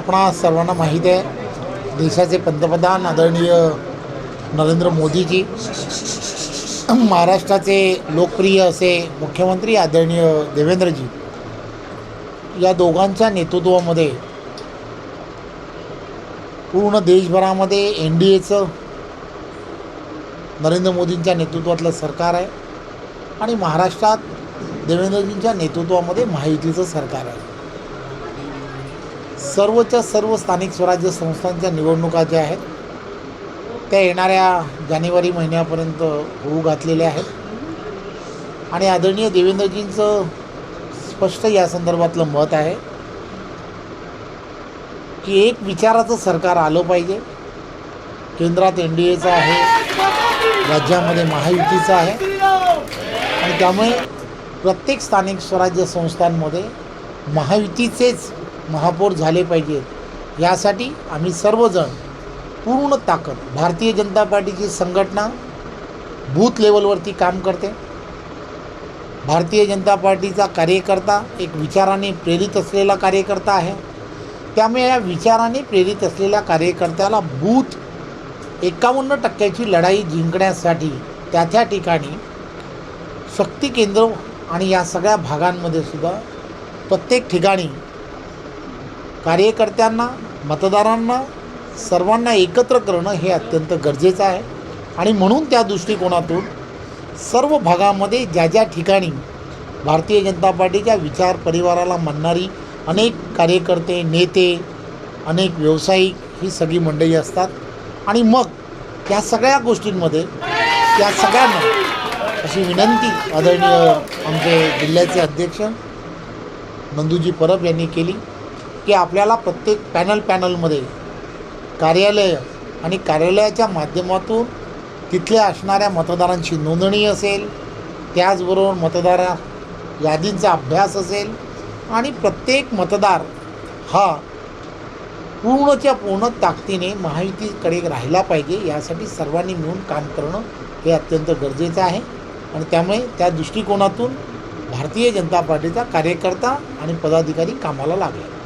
आपणा सर्वांना माहीत आहे देशाचे पंतप्रधान आदरणीय नरेंद्र मोदीजी महाराष्ट्राचे लोकप्रिय असे मुख्यमंत्री आदरणीय देवेंद्रजी या दोघांच्या नेतृत्वामध्ये पूर्ण देशभरामध्ये एन डी एचं नरेंद्र मोदींच्या नेतृत्वातलं सरकार आहे. आणि महाराष्ट्रात देवेंद्रजींच्या नेतृत्वामध्ये माहितीचं सरकार आहे. सर्वच्या सर्व स्थानिक स्वराज्य संस्थांच्या निवडणुका ज्या आहेत त्या येणाऱ्या जानेवारी महिन्यापर्यंत होऊ घातलेल्या आहेत. आणि आदरणीय देवेंद्रजींचं स्पष्ट या संदर्भातलं मत आहे की एक विचाराचं सरकार आलं पाहिजे. केंद्रात एन डी एचं आहे राज्यामध्ये महायुतीचं आहे. आणि त्यामुळे प्रत्येक स्थानिक स्वराज्य संस्थांमध्ये महायुतीचेच महापौर झाले पाहिजेत यासाठी आम्ही सर्वजण पूर्ण ताकद भारतीय जनता पार्टीची संघटना बूथ लेवलवरती काम करते. भारतीय जनता पार्टीचा कार्यकर्ता एक विचाराने प्रेरित असलेला कार्यकर्ता आहे. त्यामुळे या विचाराने प्रेरित असलेल्या कार्यकर्त्याला बूथ एकावन्न टक्क्याची लढाई जिंकण्यासाठी त्या त्या ठिकाणी शक्ती केंद्र आणि या सगळ्या भागांमध्ये सुद्धा प्रत्येक ठिकाणी कार्यकर्त्यांना मतदारांना सर्वांना एकत्र करणं हे अत्यंत गरजेचं आहे. आणि म्हणून त्या दृष्टिकोनातून सर्व भागामध्ये ज्या ज्या ठिकाणी भारतीय जनता पार्टीच्या विचार परिवाराला मानणारी अनेक कार्यकर्ते नेते अनेक व्यावसायिक ही सगळी मंडळी असतात. आणि मग त्या सगळ्या गोष्टींमध्ये त्या सगळ्यांना अशी विनंती आदरणीय आमचे जिल्ह्याचे अध्यक्ष नंदूजी परब यांनी केली. की आपल्याला प्रत्येक पॅनल पॅनलमध्ये कार्यालय आणि कार्यालयाच्या माध्यमातून तिथल्या असणाऱ्या मतदारांची नोंदणी असेल त्याचबरोबर मतदार यादींचा अभ्यास असेल आणि प्रत्येक मतदार हा पूर्णच्या पूर्ण ताकदीने महायुतीकडे राहिला पाहिजे यासाठी सर्वांनी मिळून काम करणं हे अत्यंत गरजेचं आहे. आणि त्यामुळे त्या दृष्टिकोनातून भारतीय जनता पार्टीचा कार्यकर्ता आणि पदाधिकारी कामाला लागला.